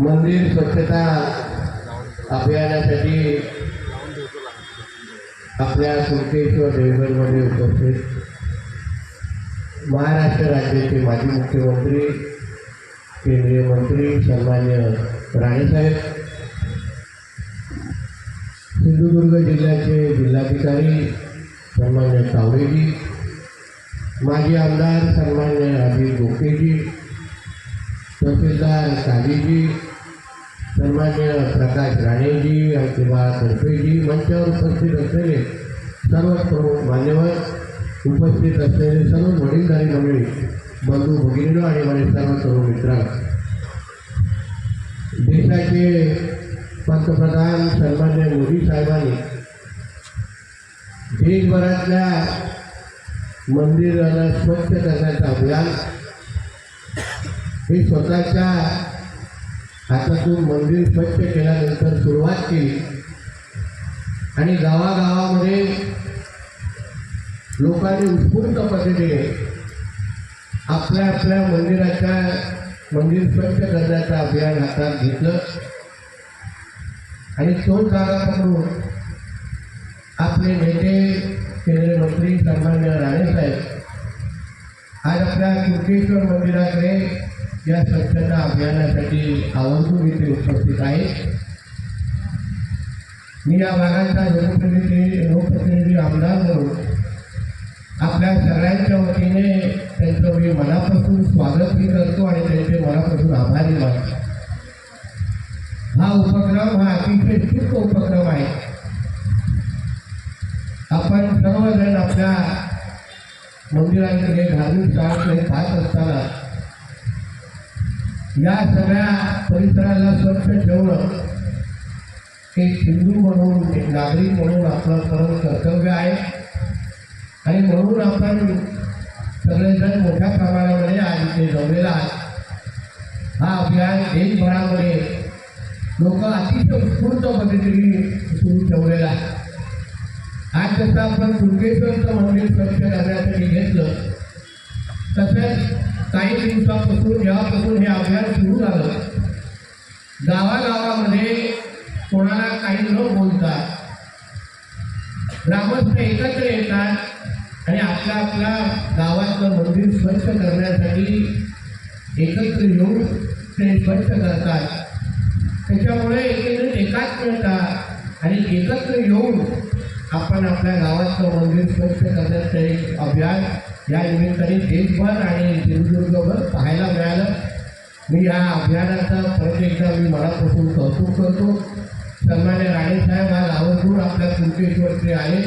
मंदिर स्वच्छता अभियानासाठी आपल्या कुणकेश्वर देवगडमध्ये उपस्थित महाराष्ट्र राज्याचे माजी मुख्यमंत्री केंद्रीय मंत्री सन्मान्य राणेसाहेब सिंधुदुर्ग जिल्ह्याचे जिल्हाधिकारी सन्मान्य तावडेजी माजी आमदार सन्मान्य अजित गोखेजी तहसीलदार कालीजी सन्मान्य प्रकाश राणेजी किंवा तर्फेजी मंचावर उपस्थित असलेले सर्व प्रमुख मान्यवर उपस्थित असलेले सर्व वडीलधारी मंडळी बंधू भगिनीनो आणि माझे सर्व सर्व मित्रांनो देशाचे पंतप्रधान सन्मान्य मोदी साहेबांनी देशभरातल्या मंदिराला स्वच्छ करण्याचं अभियान मी स्वतःच्या हातातून मंदिर स्वच्छ केल्यानंतर सुरुवात केली. आणि गावागावामध्ये लोकांनी उत्स्फूर्त पद्धतीने आपल्या आपल्या मंदिराच्या मंदिर स्वच्छ करण्याचं अभियान हातात घेतलं. आणि तो जागा पकडून आपले नेते केंद्रीय मंत्री सन्मान्य राणेसाहेब आज आपल्या कुर्केश्वर मंदिराकडे या स्वच्छता अभियानासाठी आवर्जून इथे उपस्थित आहे. मी या भागाचा लोकप्रतिनिधी लोकप्रतिनिधी आमदार म्हणून आपल्या सगळ्यांच्या वतीने त्यांचं मी मनापासून स्वागतही करतो आणि त्यांचे मनापासून आभारी मानतो. हा उपक्रम हा अतिशय शुभ उपक्रम आहे. आपण सर्वजण आपल्या मंदिरांकडे धार्मिक स्थळाकडे पाहत असताना या सगळ्या परिसराला स्वच्छ ठेवणं एक हिंदू म्हणून एक नागरिक म्हणून आपलं परम कर्तव्य आहे. आणि म्हणून आपण सगळेजण मोठ्या प्रमाणामध्ये आज इथे जमलेला आहे हा अभियान देशभरामध्ये लोक अतिशय उत्स्फूर्त पद्धतीने सुरू ठेवलेला आहे. आज जसं आपण दुर्गेश्वरचं मंदिर स्वच्छ करण्यासाठी घेतलं तसंच काही दिवसापासून जेव्हापासून हे अभियान सुरू झालं गावागावामध्ये कोणाला काही न बोलता ग्रामस्थ एकत्र येतात आणि आपल्या आपल्या गावातलं मंदिर स्वच्छ करण्यासाठी एकत्र येऊन ते स्वच्छ करतात. त्याच्यामुळे एकत्र एकाच मिळतात आणि एकत्र येऊन आपण आपल्या गावातलं मंदिर स्वच्छ करण्याचं एक अभियान या निमित्ताने देशभर आणि सिंधुदुर्गभर पाहायला मिळालं. मी या अभियानाचा परत एकदा मी मनापासून कौतुक करतो. सन्मान्य राणेसाहेब आज आवर्जून आपल्या कुणकेश्वरचे आले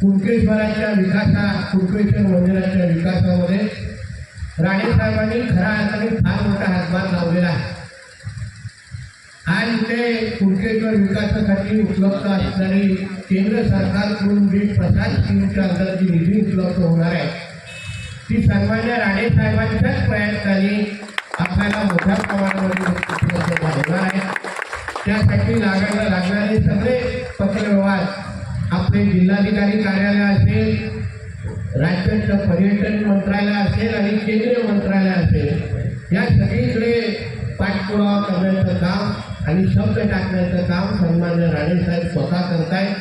कुणकेश्वराच्या विकासा कुणकेश्वर मंदिराच्या विकासामध्ये राणेसाहेबांनी खऱ्या अर्थाने फार मोठा हातभार लावलेला आहे. आज इथे कुणकेश्वर विकासासाठी उपलब्ध असणारी केंद्र सरकारकडून जी प्रसाद स्कीमच्या अंतर्गत जी निधी उपलब्ध होणार आहे ती सन्मान्य राणेसाहेबांच्याच प्रयत्नाने आपल्याला मोठ्या प्रमाणामध्ये झालेला आहे? त्यासाठी लागायला लागणारे सगळे पत्रव्यवहार आपले जिल्हाधिकारी कार्यालय असेल राज्याचं पर्यटन मंत्रालय असेल आणि केंद्रीय मंत्रालय असेल या सगळीकडे पाठपुरावा करण्याचं काम आणि शब्द टाकण्याचं काम सन्मान्य राणेसाहेब स्वतः करतायत.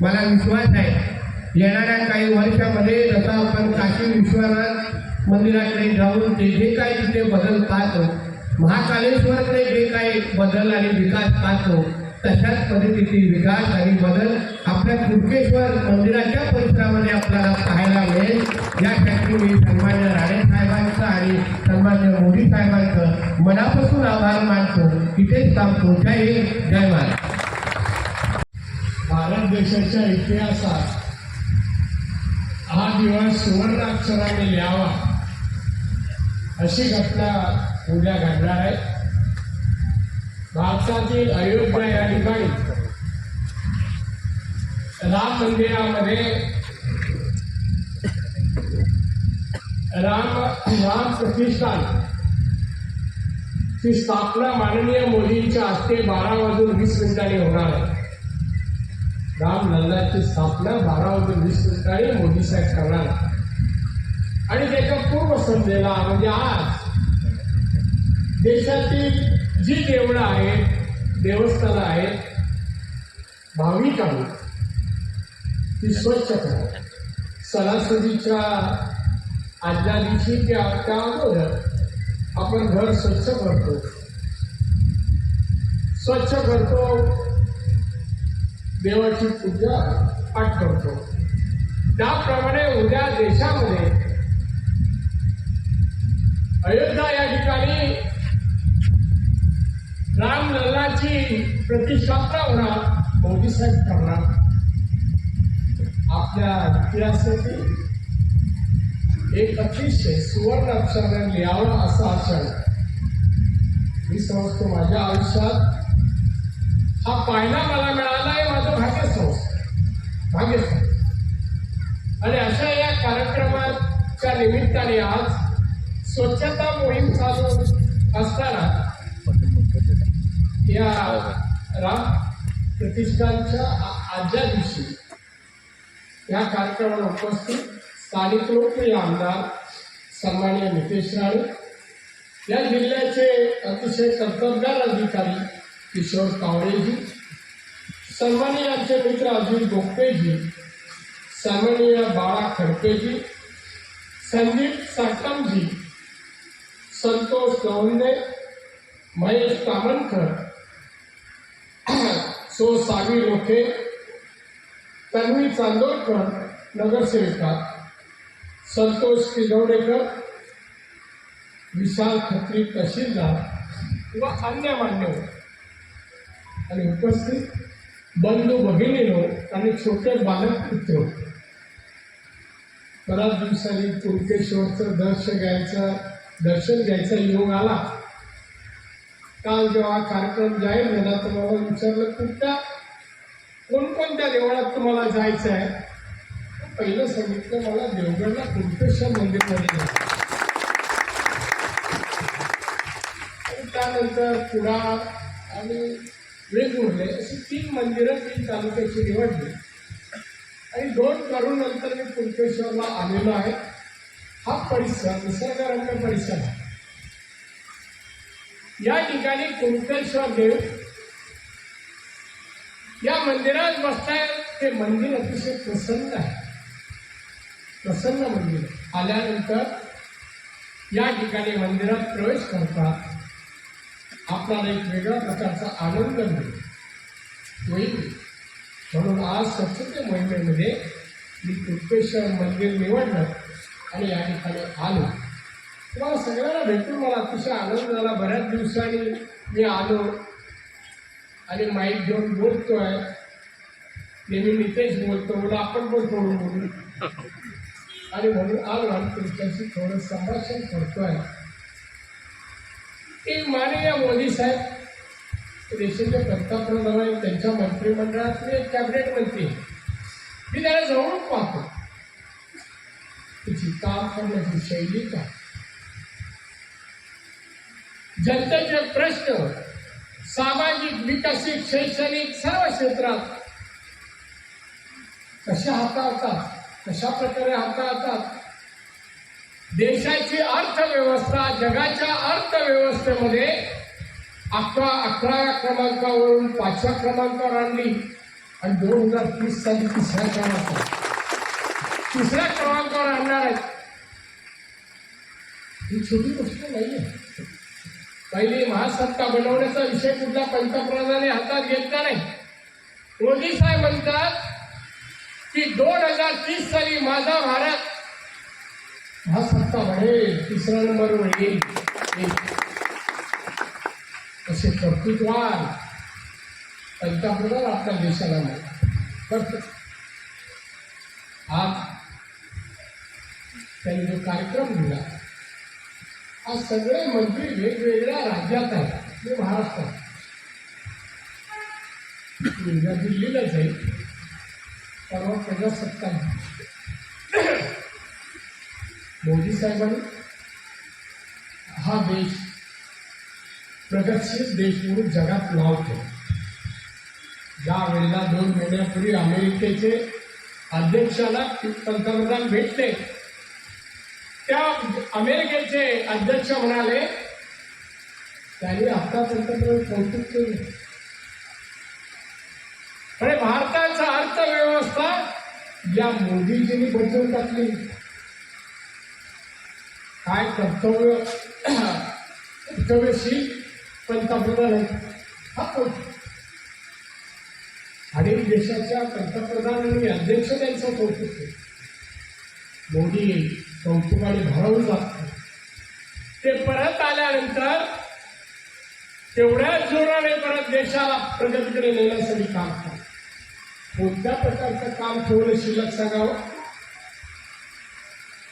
मला विश्वास आहे येणाऱ्या काही वर्षामध्ये जसं आपण काशी विश्वनाथ मंदिराकडे जाऊन ते जे काही तिथे बदल पाहतो महाकालेश्वरकडे जे काही बदल आणि विकास पाहतो तशाच परिस्थिती विकास आणि बदल आपल्या कुडकेश्वर मंदिराच्या परिसरामध्ये आपल्याला पाहायला मिळेल. यासाठी मी सन्मान्य राणे साहेबांचं आणि सन्मान्य मोदी साहेबांचं मनापासून आभार मानतो. इथेच थांबतो. जय हिंद. जय महाराज. भारत देशाच्या इतिहासात हा दिवस सुवर्णाक्षराने लिहावा. अशी घटना उद्या घडणार आहे. भारतातील अयोध्या या ठिकाणी राम मंदिरामध्ये राम राम प्रतिष्ठान ची स्थापना माननीय मोदींच्या हस्ते बारा वाजून वीस मिनिटांनी होणार आहे. राम लल्लाची स्थापना बारा वाजून वीस मिनिटांनी मोदी साहेब करणार. आणि त्याच्या पूर्व संध्येला म्हणजे आज देशातील जी देवळं आहेत देवस्थानं आहेत भाविकांनी ती स्वच्छ करा. सणासुदीच्या आदल्या दिवशी त्या अगोदर आपण घर स्वच्छ करतो. स्वच्छ करतो देवाची पूजा पाठ करतो त्याप्रमाणे उद्या देशामध्ये अयोध्या या ठिकाणी रामलल्लाची प्रतिष्ठापना होणार मोदी साहेब करणार आपल्या इतिहासातील एक अतिशय सुवर्ण अक्षराने लिहावं असा आचरण मी समजतो माझ्या आयुष्यात हा पाहिला मला मिळालाय हे माझं भाग्य समजतं भाग्य आणि अशा या कार्यक्रमाच्या निमित्ताने आज स्वच्छता मोहीम चालू असताना या राम प्रतिष्ठानच्या आजच्या दिवशी या कार्यक्रमाला उपस्थित स्थानिक लोकप्रिय आमदार सन्माननीय नितेश राणे या जिल्ह्याचे अतिशय कर्तबगार अधिकारी किशोर कावळेजी सन्मान्य आमचे मित्र अजित गोपतेजी सन्माननीय बाळा खडपेजी संदीप साटमजी संतोष गवंडे महेश कामणकर सो सावी लोके तन्वी चांदोरकर नगरसेविका संतोष किदवडेकर विशाल खत्री तहसीलदार किंवा अन्य मान्यवर. आणि उपस्थित बंधू भगिनीनो आणि छोटे बालक मित्र बऱ्याच दिवसांनी कुणकेश्वरचं दर्शन घ्यायचं दर्शन घ्यायचा योग आला. काल जेव्हा हा कार्यक्रम जाहीर झाला तर मला विचारलं कुठल्या कोणकोणत्या देवळात तुम्हाला जायचं आहे? पहिलं सांगितलं मला देवगडला कुणकेश्वर मंदिरमध्ये जायचं त्यानंतर कुडाळ आणि वेगवेगळे अशी तीन मंदिरं तीन तालुक्याची निवडली. आणि दोन करून नंतर मी कुणकेश्वरला आलेलो आहे. हा परिसर निसर्गरम्य परिसर आहे. या ठिकाणी कुणकेश्वर देव या मंदिरात बसताय ते मंदिर अतिशय प्रसन्न आहे. प्रसन्न मंदिर. आल्यानंतर या ठिकाणी मंदिरात प्रवेश करतात. आपल्याला एक वेगळ्या प्रकारचा आनंद मिळेल. होईल म्हणून आज स्वच्छते मोहिमेमध्ये मी कृपेश्वर मंदिर निवडलं आणि या ठिकाणी आलो. तुम्हाला सगळ्यांना भेटून मला अतिशय आनंद झाला. बऱ्याच दिवसांनी मी आलो आणि माईक घेऊन बोलतोय. नेहमी नितेश बोलतो बोला आपण पण थोडं बोलू. आणि म्हणून आलो आणि तुमच्याशी थोडं संभाषण करतोय. की माननीय मोदी साहेब देशाचे पंतप्रधान आहेत त्यांच्या मंत्रिमंडळातले कॅबिनेट मंत्री. मी त्याला जवळून पाहतो. तिची काम करण्याची शैली का जनतेचे प्रश्न सामाजिक विकसित शैक्षणिक सर्व क्षेत्रात कशा हाताळतात कशा प्रकारे हाताळतात देशाची अर्थव्यवस्था जगाच्या अर्थव्यवस्थेमध्ये अकरा अकराव्या क्रमांकावरून पाचव्या क्रमांकावर आणली. आणि दोन हजार तीस साली तिसऱ्या क्रमांकावर. तिसऱ्या क्रमांकावर आणणार आहेत. ही छोटी गोष्ट नाही आहे पहिली महासत्ता बनवण्याचा विषय कुठल्या पंतप्रधानाने हातात घेतला नाही. मोदी साहेब म्हणतात की दोन हजार तीस साली माझा भारत हा महासत्ता बनेल तिसरा नंबर येईल येईल. असे कर्तृत्वान पंतप्रधान आपल्या देशाला करतो आज त्यांनी जो कार्यक्रम दिला आज सगळे मंत्री वेगवेगळ्या राज्यात आहेत. म्हणजे मी महाराष्ट्रात. मुलगा दिल्लीला जाईल परवा प्रजासत्ताक मोदी साहेबांनी हा देश प्रगतशील देश म्हणून जगात नाव केलं ज्या वेळेला दोन महिन्यापूर्वी अमेरिकेचे अध्यक्षाला पंतप्रधान भेटले. त्या अमेरिकेचे अध्यक्ष म्हणाले त्यांनी आतापर्यंत कौतुक केले. आणि भारताचा अर्थव्यवस्था या मोदीजींनी बदलून टाकली. काय कर्तव्य? कर्तव्यशील पंतप्रधान आहेत हा कोण? आणि देशाच्या पंतप्रधान आणि अध्यक्ष त्यांचं कौतुक केलं मोदी कौतुकाने भरवून जात ते परत आल्यानंतर तेवढ्याच जोराने परत देशाला प्रगतीकडे नेण्यासाठी काम करतात. कोणत्या प्रकारचं काम ठेवलं शिल्लक सांगावं?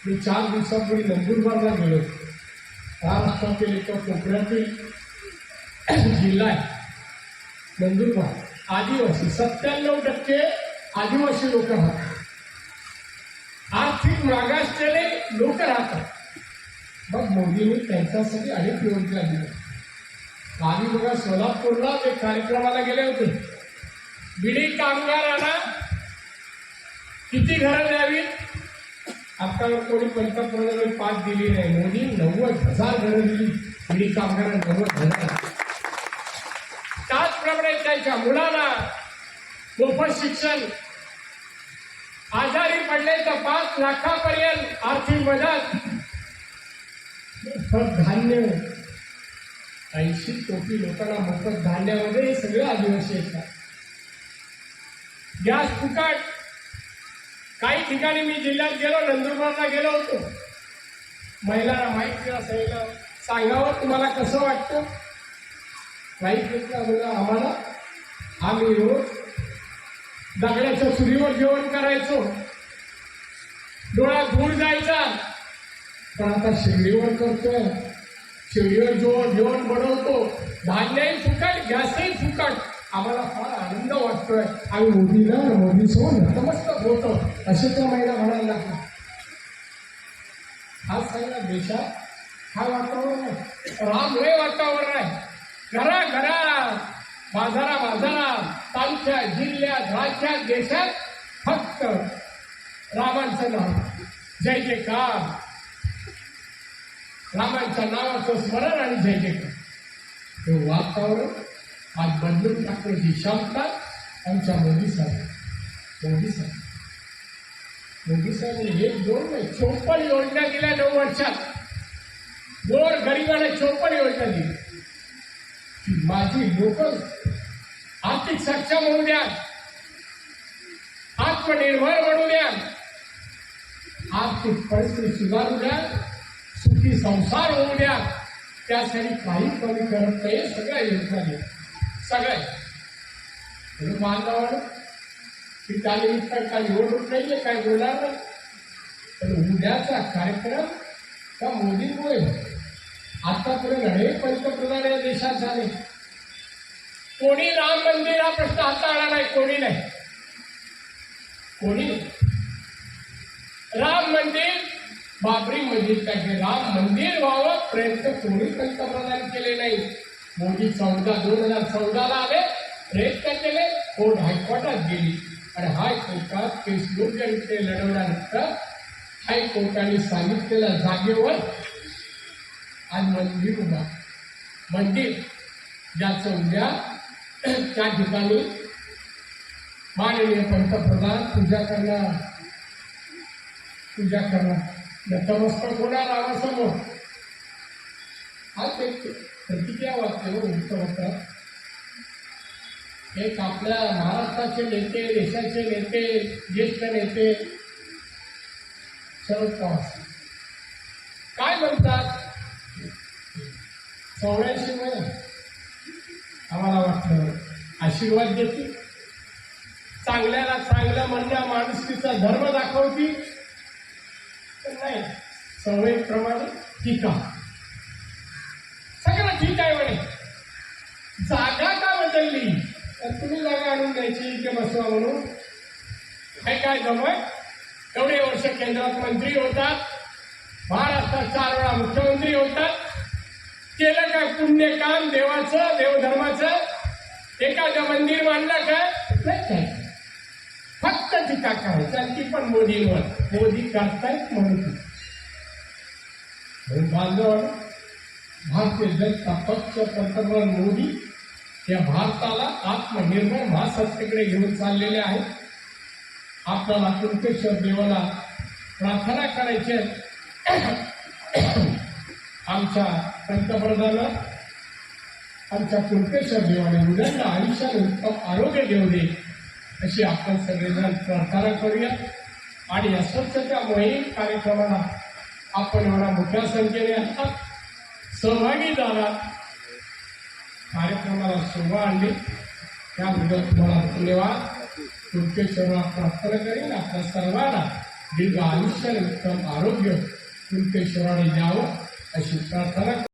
मी चार दिवसापूर्वी नंदुरबारला गेलो. महाराष्ट्रातील एका कोकणातील जिल्हा आहे. नंदुरबार. आदिवासी. सत्त्याण्णव टक्के आदिवासी लोक राहतात. आर्थिक मागासलेले लोक राहतात. मग मोदींनी त्यांच्यासाठी अनेक योजना दिल्या. आम्ही बघा सोलापूरला ते कार्यक्रमाला गेले होते. बिडी कामगारांना किती घरं द्यावीत? आता कोणी पंतप्रधानांनी पाच दिली नाही. मोदी नव्वद हजार घरं दिली बिडी कामगारांना नव्वद हजार त्याचप्रमाणे त्यांच्या मुलाला मोफत शिक्षण आजारी पडले तर पाच लाखापर्यंत आर्थिक मदत मोफत धान्य ऐंशी कोटी लोकांना मोफत धान्यामध्ये सगळे आदिवासी येतात गॅस फुकट काही ठिकाणी मी जिल्ह्यात गेलो नंदुरबारला गेलो होतो. महिलांना माहिती असायला सांगावं तुम्हाला कसं वाटतं? माहीत घेतलं म्हणजे आम्हाला? आम्ही रोज दगड्याच्या सुरीवर जेवण करायचो. डोळ्यात धूळ जायचा. पण आता शेगडीवर करतोय. शेगडीवर जेवण जेवण बनवतो. धान्यही फुकट गॅसही फुकट आम्हाला फार आनंद वाटतोय. आणि मोदीला मोदी सोबत नतमस्तक होतो असे त्या महिला म्हणायला लागल्या हा सगळ्या देशात हा वातावरण आहे. राममय वातावरण आहे. घरा घरा. बाजारा बाजारा. तालुक्या जिल्ह्यात राज्यात देशात फक्त रामांचं नाव. जय जयकार. रामांच्या नावाचं स्मरण आणि जय जयकार. हे वातावरण आज बदलून टाकण्याची क्षमता आमच्या मोदी साहेब. मोदी साहेब. मोदी साहेब एक दोन नाही चोपन्न योजना दिल्या नऊ वर्षात. गोर गरिबाला चोपन्न योजना दिली. माझी लोक आर्थिक सक्षम होऊ द्या आत्मनिर्भर बनू द्या आर्थिक परिस्थिती सुधारू द्या सुखी संसार होऊ द्या त्यासाठी काही कमी करत नाही सगळ्या योजना द्या सगळे. म्हणून बांधवानं की त्यानिमित्त काय निवडणूक आहे काय बोलणार नाही पण उद्याचा कार्यक्रम त्या मोदींमुळे. आतापर्यंत अनेक पंतप्रधान या देशात झाले. कोणी राम मंदिर हा प्रश्न हाताळला नाही कोणी नाही. कोणी? राम मंदिर बाबरी मस्जिद काय राम मंदिर व्हावं प्रयत्न कोणी पंतप्रधान केले नाही. मोदी चौदा दोन हजार चौदाला आले. प्रयत्न केले. कोर्ट हायकोर्टात गेली. आणि हायकोर्टात केस योग्यरित्या लढवल्यानंतर हायकोर्टाने सांगितलेल्या जागेवर आज मंदिर उभा. म्हणजे मंदिर ज्याचं उद्या त्या ठिकाणी माननीय पंतप्रधान पूजा करणार. पूजा करणार. नतमस्तक होणार रामासमोर हा ते प्रतिक्रिया वाचते हो वृत्तपत्रात एक आपल्या महाराष्ट्राचे नेते देशाचे नेते ज्येष्ठ नेते शरद पवार. काय म्हणतात? चौऱ्याऐंशी मध्ये आम्हाला वाटतं. आशीर्वाद देतील. चांगल्याला चांगल्या म्हणण्या माणुसकीचा धर्म दाखवतील. नाही सवयीप्रमाणे टीका. ठीक आहे म्हणे. जागा का बदलली? तर तुम्ही जागा आणून द्यायची इथे बसवा म्हणून. काय काय जमत एवढे वर्ष केंद्रात मंत्री होतात. महाराष्ट्रात चार वेळा मुख्यमंत्री होतात. केलं का पुण्य काम देवाचं देवधर्माचं? एखादं मंदिर मांडलं काय नाही फक्त टीका करायची. आणि ती पण मोदींवर. मोदी करतायत म्हणून. म्हणून बांधव भारतीय जनता पक्ष पंतप्रधान मोदी या भारताला आत्मनिर्भर महासत्तेकडे घेऊन चाललेले आहेत. आपल्याला कुंकेश्वर देवाला प्रार्थना करायची आमच्या पंतप्रधान आमच्या कुंकेश्वर देवाने मुलांना आयुष्यात उत्तम आरोग्य देऊ दे अशी आपण सगळेजण प्रार्थना करूया. आणि या स्वच्छता मोहीम कार्यक्रमाला आपण एवढ्या मोठ्या संख्येने असतात सहभागी झाला कार्यक्रमाला शोभा आणली. त्याबद्दल तुम्हाला धन्यवाद. तुमचे कुंकेश्वरला प्रार्थना करेन आपल्या सर्वांना दीर्घ आयुष्य उत्तम आरोग्य कुंकेश्वराने द्यावं अशी प्रार्थना